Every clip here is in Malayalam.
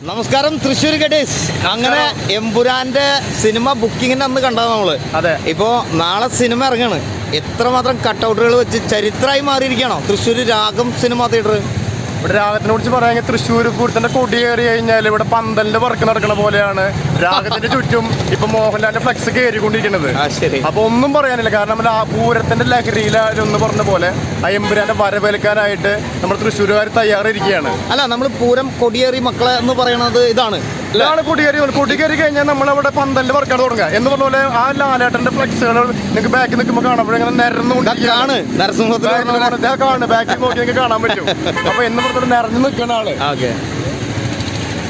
നമസ്കാരം തൃശ്ശൂർ ഗഡേസ്. അങ്ങനെ എമ്പുരാന്റെ സിനിമ ബുക്കിങ്ങിന്റെ അന്ന് കണ്ടത് നമ്മൾ. അതെ. ഇപ്പോ നാളെ സിനിമ ഇറങ്ങാണ്. എത്രമാത്രം കട്ടൗട്ടുകൾ വെച്ച് ചരിത്രമായി മാറിയിരിക്കണോ തൃശ്ശൂർ രാഗം സിനിമ തിയേറ്റർ. ഇവിടെ രാഗത്തിനെ കുറിച്ച് പറയാമെങ്കിൽ തൃശ്ശൂർ പൂരത്തിന്റെ കൊടി കയറി കഴിഞ്ഞാൽ ഇവിടെ പന്തലിന്റെ വർക്ക് നടക്കുന്ന പോലെയാണ്. രാഗത്തിന്റെ ചുറ്റും ഇപ്പൊ മോഹൻലാലിന്റെ ഫ്ലെക്സ് കയറിക്കൊണ്ടിരിക്കുന്നത് അപ്പൊ ഒന്നും പറയാനില്ല. കാരണം നമ്മൾ ആ പൂരത്തിന്റെ ലഹരിയിലൊന്ന് പറഞ്ഞ പോലെ അയ്യമ്പുരാന്റെ വരവേൽക്കാനായിട്ട് നമ്മുടെ തൃശ്ശൂരുകാർ തയ്യാറിരിക്കുകയാണ്. അല്ല നമ്മൾ പൂരം കൊടിയേറി മക്കളെ എന്ന് പറയുന്നത് ഇതാണ്? ഇതാണ് കൊടിയേറി കൊടിയേറി കഴിഞ്ഞാൽ നമ്മളവിടെ പന്തലിൽ വർക്കാണ് തുടങ്ങുക. എന്ന് പറഞ്ഞ പോലെ ആ ലാലേട്ടന്റെ ഫ്ലെക്സുകൾ നിങ്ങൾക്ക് ബാക്ക് നിൽക്കുമ്പോൾ കാണുമ്പോൾ ഇങ്ങനെ നിരന്നുകൊണ്ടിരിക്കുകയാണ് നരസിംഹത്തിൽ കാണുന്നു ബാക്കിൽ നോക്കി നിങ്ങൾക്ക് കാണാൻ പറ്റും. അപ്പൊ എന്ന് പറഞ്ഞിട്ട് നിറഞ്ഞു നിൽക്കുന്ന ആൾ. ഓക്കെ.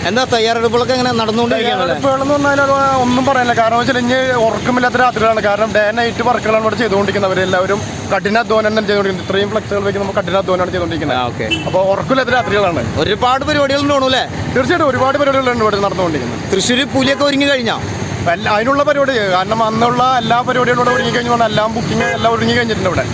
എന്താ തയ്യാറെടുപ്പുകളൊക്കെ എങ്ങനെ നടന്നുകൊണ്ടിരിക്കുകയാണ് തയ്യാറെടുപ്പുകളെന്ന് പറഞ്ഞാൽ ഒന്നും പറയാനില്ല കാരണം വെച്ചാൽ ഇനി ഉറക്കമില്ലാത്ത രാത്രികളാണ്. കാരണം ഡേ നൈറ്റ് വർക്കുകളാണ് ഇവിടെ ചെയ്തുകൊണ്ടിരിക്കുന്നത്. അവരെല്ലാവരും കഠിനാധ്വാനം തന്നെ ചെയ്തുകൊണ്ടിരിക്കുന്നത് ഇത്രയും ഫ്ലക്സുകൾ ഫ്ലെക്സുകൾ നമുക്ക് കഠിനാധ്വാനമാണ് ചെയ്തുകൊണ്ടിരിക്കുന്നത്. ഓക്കെ അപ്പോൾ ഉറക്കമില്ലാത്ത രാത്രികളാണ്. ഒരുപാട് പരിപാടികൾ തോന്നൂ അല്ലേ? തീർച്ചയായിട്ടും ഒരുപാട് പരിപാടികളുണ്ട് ഇവിടെ നടന്നുകൊണ്ടിരിക്കുന്നത്. തൃശ്ശൂർ പുലിയൊക്കെ ഒരുങ്ങി കഴിഞ്ഞോ? എല്ലാ- അതിനുള്ള പരിപാടി കാരണം അന്നുള്ള എല്ലാ പരിപാടികളും ഒരുങ്ങി കഴിഞ്ഞു. പറഞ്ഞാൽ എല്ലാം ബുക്കിംഗ് എല്ലാം ഒരുങ്ങി കഴിഞ്ഞിട്ടുണ്ട് ഇവിടെ.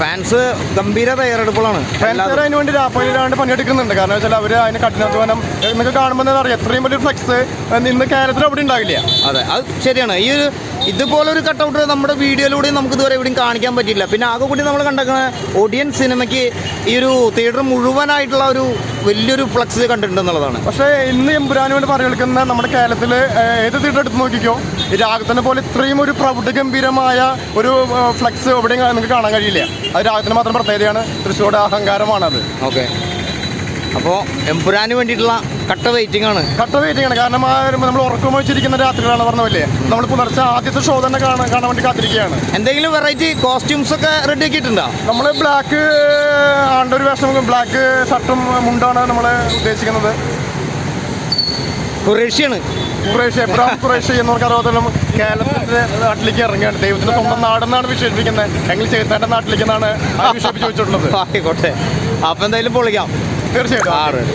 ഫാൻസ് ഗംഭീര തയ്യാറെടുപ്പുകളാണ്. ഫാൻസുകാർ അതിന് വേണ്ടി രാപ്പയിലാണ്ട് പണിയെടുക്കുന്നുണ്ട്. കാരണം വെച്ചാൽ അവർ അതിന് കഠിനാധ്വാനം നിങ്ങൾക്ക് കാണുമ്പോൾ അറിയാം എത്രയും വലിയ ഫ്ലെക്സ് ഇന്ന് കേരളത്തിൽ അവിടെ ഉണ്ടാകില്ല അതെ അത് ശരിയാണ്. ഈ ഒരു ഇതുപോലൊരു കട്ടൗട്ട് നമ്മുടെ വീഡിയോയിലൂടെ നമുക്ക് ഇതുവരെ എവിടെയും കാണിക്കാൻ പറ്റില്ല പിന്നെ ആകെ കൂടി നമ്മൾ കണ്ടേക്കുന്ന ഓഡിയൻസ് സിനിമയ്ക്ക് ഈ ഒരു തിയേറ്റർ മുഴുവനായിട്ടുള്ള ഒരു വലിയൊരു ഫ്ലക്സ് കണ്ടിട്ടുണ്ട് എന്നുള്ളതാണ്. പക്ഷേ ഇന്ന് എമ്പുരാന് വേണ്ടി പറയുന്ന നമ്മുടെ കേരളത്തിൽ ഏത് തിയേറ്റർ എടുത്ത് നോക്കിക്കോ രാഗത്തിനെ പോലെ ഇത്രയും ഒരു പ്രൗഢ ഗംഭീരമായ ഒരു ഫ്ലക്സ് എവിടെയും നിങ്ങൾക്ക് കാണാൻ കഴിയില്ല. അത് രാഗത്തിന് മാത്രം പ്രത്യേകതയാണ് തൃശ്ശൂരുടെ അഹങ്കാരമാണത്. ഓക്കെ. അപ്പോൾ എംപുരാന് വേണ്ടിയിട്ടുള്ള കട്ട വെയിറ്റിംഗ് ആണ്. കട്ട വെയിറ്റിംഗ് ആണ്. കാരണം നമ്മൾ ഉറക്കം വെച്ചിരിക്കുന്ന രാത്രികളാണ് പറഞ്ഞ പോലെ നമ്മൾ പുലർച്ചെ ആദ്യത്തെ ഷോ തന്നെ കാണാൻ കാണാൻ വേണ്ടി കാത്തിരിക്കുകയാണ്. എന്തെങ്കിലും വെറൈറ്റി കോസ്റ്റ്യൂംസ് ഒക്കെ റെഡി ആക്കിയിട്ടുണ്ടോ? നമ്മൾ ബ്ലാക്ക് ആണ്ടൊരു വേഷം ബ്ലാക്ക് ഷർട്ടും മുണ്ടാണ് നമ്മൾ ഉദ്ദേശിക്കുന്നത്. കുറേഷ്യാണ് കുറേശ്ശെ എബ്രാഹിം എന്ന് എന്നവർക്ക് അറിയാത്തതും കേരളത്തിന്റെ നാട്ടിലേക്ക് ഇറങ്ങിയാണ് ദൈവത്തിന്റെ സ്വന്തം നാടെന്നാണ് വിശേഷിപ്പിക്കുന്നത്. എങ്കിൽ ചേത്താന്റെ നാട്ടിലേക്ക് എന്നാണ് ആ വിശേഷിപ്പിച്ച് വെച്ചിട്ടുള്ളത്. ആയിക്കോട്ടെ. അപ്പൊ എന്തായാലും പൊളിക്കാം. തീർച്ചയായിട്ടും ആ റെഡി